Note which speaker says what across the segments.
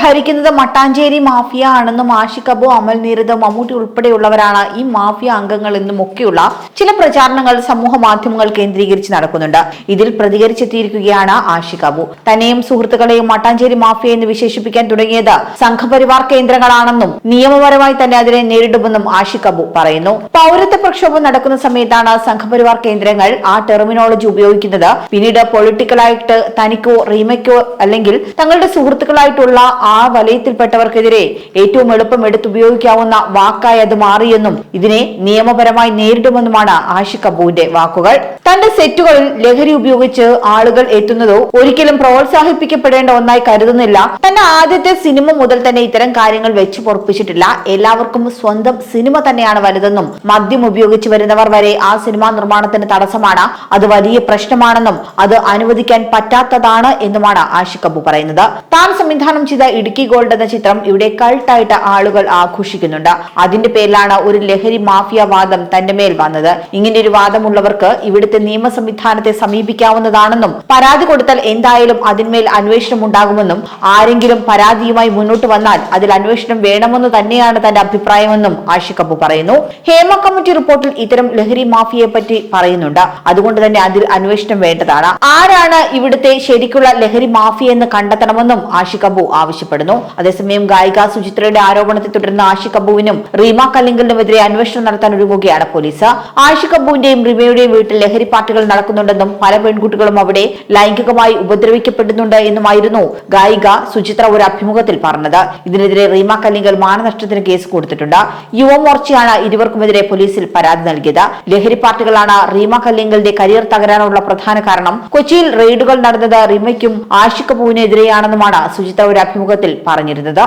Speaker 1: ഭരിക്കുന്നത് മട്ടാഞ്ചേരി മാഫിയ ആണെന്നും ആഷിഖ് അബു അമൽ നീരദ് മമ്മൂട്ടി ഉൾപ്പെടെയുള്ളവരാണ് ഈ മാഫിയ അംഗങ്ങൾ എന്നും ഒക്കെയുള്ള ചില പ്രചാരണങ്ങൾ സമൂഹ മാധ്യമങ്ങൾ കേന്ദ്രീകരിച്ച് നടക്കുന്നുണ്ട്. ഇതിൽ പ്രതികരിച്ചെത്തിയിരിക്കുകയാണ് ആഷിഖ് അബു തന്നെയും സുഹൃത്തുക്കളെയും മട്ടാഞ്ചേരി മാഫിയ എന്ന് വിശേഷിപ്പിക്കാൻ തുടങ്ങിയത് സംഘപരിവാർ കേന്ദ്രങ്ങളാണെന്നും നിയമപരമായി തന്നെ അതിനെ നേരിടുമെന്നും ആഷിഖ് പറയുന്നു. പൗരത്വ പ്രക്ഷോഭം നടക്കുന്ന സമയത്താണ് സംഘപരിവാർ കേന്ദ്രങ്ങൾ ആ ടെർമിനോളജി ഉപയോഗിക്കുന്നത്. പിന്നീട് പൊളിറ്റിക്കലായിട്ട് തനിക്കോ റീമയ്ക്കോ അല്ലെങ്കിൽ തങ്ങളുടെ സുഹൃത്തുക്കളായിട്ടുള്ള ആ വലയത്തിൽപ്പെട്ടവർക്കെതിരെ ഏറ്റവും എളുപ്പം എടുത്തുപയോഗിക്കാവുന്ന വാക്കായി അത് മാറിയെന്നും ഇതിനെ നിയമപരമായി നേരിടുമെന്നുമാണ് ആഷിഖ് അബുവിന്റെ വാക്കുകൾ. തന്റെ സെറ്റുകളിൽ ലഹരി ഉപയോഗിച്ച് ആളുകൾ എത്തുന്നതോ ഒരിക്കലും പ്രോത്സാഹിപ്പിക്കപ്പെടേണ്ട ഒന്നായി കരുതുന്നില്ല. തന്റെ ആദ്യത്തെ സിനിമ മുതൽ തന്നെ ഇത്തരം കാര്യങ്ങൾ വെച്ച് പൊറപ്പിച്ചിട്ടില്ല. എല്ലാവർക്കും സ്വന്തം സിനിമ തന്നെയാണ് വലുതെന്നും മദ്യം ഉപയോഗിച്ച് വരുന്നവർ വരെ ആ സിനിമാ നിർമ്മാണത്തിന് തടസ്സമാണ്. അത് വലിയ പ്രശ്നമാണെന്നും അത് അനുവദിക്കാൻ പറ്റാത്തതാണ് എന്നുമാണ് ആഷിഖ് അബു പറയുന്നത്. താൻ സംവിധാനം ചെയ്ത ഇടുക്കി ഗോൾഡ് എന്ന ചിത്രം ഇവിടെ കൾട്ടായിട്ട് ആളുകൾ ആഘോഷിക്കുന്നുണ്ട്. അതിന്റെ പേരിലാണ് ഒരു ലഹരി മാഫിയ വാദം തന്റെ മേൽ വന്നത്. ഇങ്ങനെ ഒരു വാദമുള്ളവർക്ക് ഇവിടുത്തെ നിയമ സംവിധാനത്തെ സമീപിക്കാവുന്നതാണെന്നും പരാതി കൊടുത്താൽ എന്തായാലും അതിന്മേൽ അന്വേഷണം ഉണ്ടാകുമെന്നും ആരെങ്കിലും പരാതിയുമായി മുന്നോട്ട് വന്നാൽ അതിൽ അന്വേഷണം വേണമെന്ന് തന്നെയാണ് തന്റെ അഭിപ്രായമെന്നും ആഷിഖ് പറയുന്നു. ഹേമ കമ്മിറ്റി റിപ്പോർട്ടിൽ ഇത്തരം ലഹരി മാഫിയയെ പറ്റി പറയുന്നുണ്ട്. അതുകൊണ്ട് തന്നെ അതിൽ അന്വേഷണം വേണ്ടതാണ്. ആരാണ് ഇവിടുത്തെ ശരിക്കുള്ള ലഹരി മാഫിയ എന്ന് കണ്ടെത്തണമെന്നും ആഷിഖ് അബു ആവശ്യപ്പെടുന്നു. അതേസമയം ഗായിക സുചിത്രയുടെ ആരോപണത്തെ തുടർന്ന് ആഷിഖ് അബുവിനും റീമ കല്ലിങ്കലിനുമെതിരെ അന്വേഷണം നടത്താൻ ഒരുങ്ങുകയാണ് പോലീസ്. ആഷിഖ് അബുവിന്റെയും റീമയുടെയും വീട്ടിൽ ലഹരി പാർട്ടികൾ നടക്കുന്നുണ്ടെന്നും പല പെൺകുട്ടികളും അവിടെ ലൈംഗികമായി ഉപദ്രവിക്കപ്പെടുന്നുണ്ട് എന്നുമായിരുന്നു ഗായിക സുചിത്ര ഒരു അഭിമുഖത്തിൽ പറഞ്ഞത്. ഇതിനെതിരെ റീമ കല്ലിങ്കൽ മാനനഷ്ടത്തിന് കേസ് കൊടുത്തിട്ടുണ്ട്. യുവമോർച്ചയാണ് ഇരുവർക്കുമെതിരെ പോലീസിൽ പരാതി നൽകിയത്. ലഹരി പാർട്ടികളാണ് റീമ കല്ലിങ്കലിന്റെ കരിയർ തകരാനുള്ള പ്രധാന കാരണം. കൊച്ചിയിൽ റെയ്ഡുകൾ നടന്നത് റീമയ്ക്കും ആഷിഖ് കപൂവിനെതിരെയാണെന്നുമാണ് സുചിത്ര ഒരു അഭിമുഖത്തിൽ പറഞ്ഞിരുന്നത്.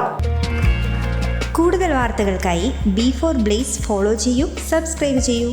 Speaker 2: കൂടുതൽ വാർത്തകൾക്കായി ബി ഫോർ ബ്ലേസ് ഫോളോ ചെയ്യൂ സബ്സ്ക്രൈബ് ചെയ്യൂ.